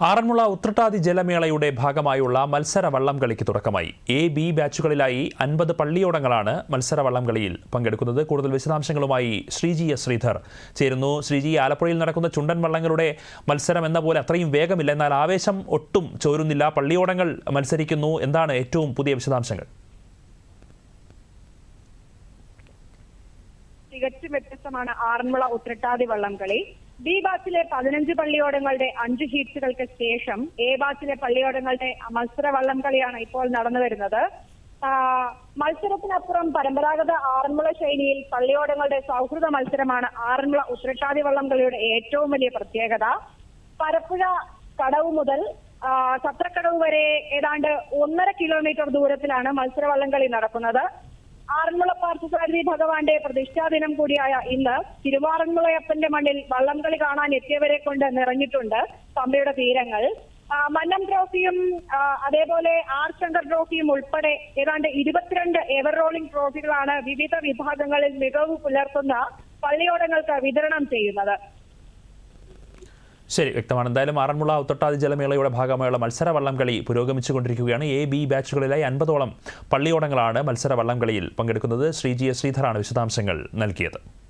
ആറന്മുള ഉത്രട്ടാതി ജലമേളയുടെ ഭാഗമായുള്ള മത്സര വള്ളം കളിക്ക് തുടക്കമായി. എ ബി ബാച്ചുകളിലായി അൻപത് പള്ളിയോടങ്ങളാണ് മത്സര വള്ളം കളിയിൽ പങ്കെടുക്കുന്നത്. കൂടുതൽ വിശദാംശങ്ങളുമായി ശ്രീജി എസ് ശ്രീധർ ചേരുന്നു. ശ്രീജി ആലപ്പുഴയിൽ നടക്കുന്ന ചുണ്ടൻ വള്ളങ്ങളുടെ മത്സരം എന്ന പോലെ അത്രയും വേഗമില്ല. എന്നാൽ ആവേശം ഒട്ടും ചോരുന്നില്ല. പള്ളിയോടങ്ങൾ മത്സരിക്കുന്നു. എന്താണ് ഏറ്റവും പുതിയ വിശദാംശങ്ങൾ? തികച്ചും വ്യത്യസ്തമാണ് ആറന്മുള ഉത്രട്ടാതി വള്ളംകളി ബി ബാച്ചിലെ പതിനഞ്ച് പള്ളിയോടങ്ങളുടെ അഞ്ച് ഹീറ്റ്സുകൾക്ക് ശേഷം എ ബാച്ചിലെ പള്ളിയോടങ്ങളുടെ മത്സര വള്ളംകളിയാണ് ഇപ്പോൾ നടന്നു വരുന്നത്. മത്സരത്തിനപ്പുറം പരമ്പരാഗത ആറന്മുള ശൈലിയിൽ പള്ളിയോടങ്ങളുടെ സൗഹൃദ മത്സരമാണ് ആറന്മുള ഉത്രട്ടാതി വള്ളം കളിയുടെ ഏറ്റവും വലിയ പ്രത്യേകത. പരപ്പുഴ കടവ് മുതൽ സത്രക്കടവ് വരെ ഏതാണ്ട് ഒന്നര കിലോമീറ്റർ ദൂരത്തിലാണ് മത്സര വള്ളംകളി നടക്കുന്നത്. ആറന്മുള പാർത്ഥസാരഥി ഭഗവാന്റെ പ്രതിഷ്ഠാ ദിനം കൂടിയായ ഇന്ന് തിരുവാറന്മുളയപ്പന്റെ മണ്ണിൽ വള്ളംകളി കാണാൻ എത്തിയവരെ കൊണ്ട് നിറഞ്ഞിട്ടുണ്ട് പമ്പയുടെ തീരങ്ങൾ. മന്നം ട്രോഫിയും അതേപോലെ ആർ ശങ്കർ ട്രോഫിയും ഉൾപ്പെടെ ഏതാണ്ട് ഇരുപത്തിരണ്ട് എവർ റോളിംഗ് ട്രോഫികളാണ് വിവിധ വിഭാഗങ്ങളിൽ മികവ് പുലർത്തുന്ന പള്ളിയോടങ്ങൾക്ക് വിതരണം ചെയ്യുന്നത്. ശരി വ്യക്തമാണ്. എന്തായാലും ആറന്മുള ഉത്തട്ടാതി ജലമേളയുടെ ഭാഗമായുള്ള മത്സര വള്ളം കളി പുരോഗമിച്ചുകൊണ്ടിരിക്കുകയാണ്. എ ബി ബാച്ചുകളിലായി അൻപതോളം പള്ളിയോടങ്ങളാണ് മത്സര വള്ളം കളിയിൽ പങ്കെടുക്കുന്നത് ശ്രീജി എസ് ശ്രീധറാണ് വിശദാംശങ്ങൾ നൽകിയത്.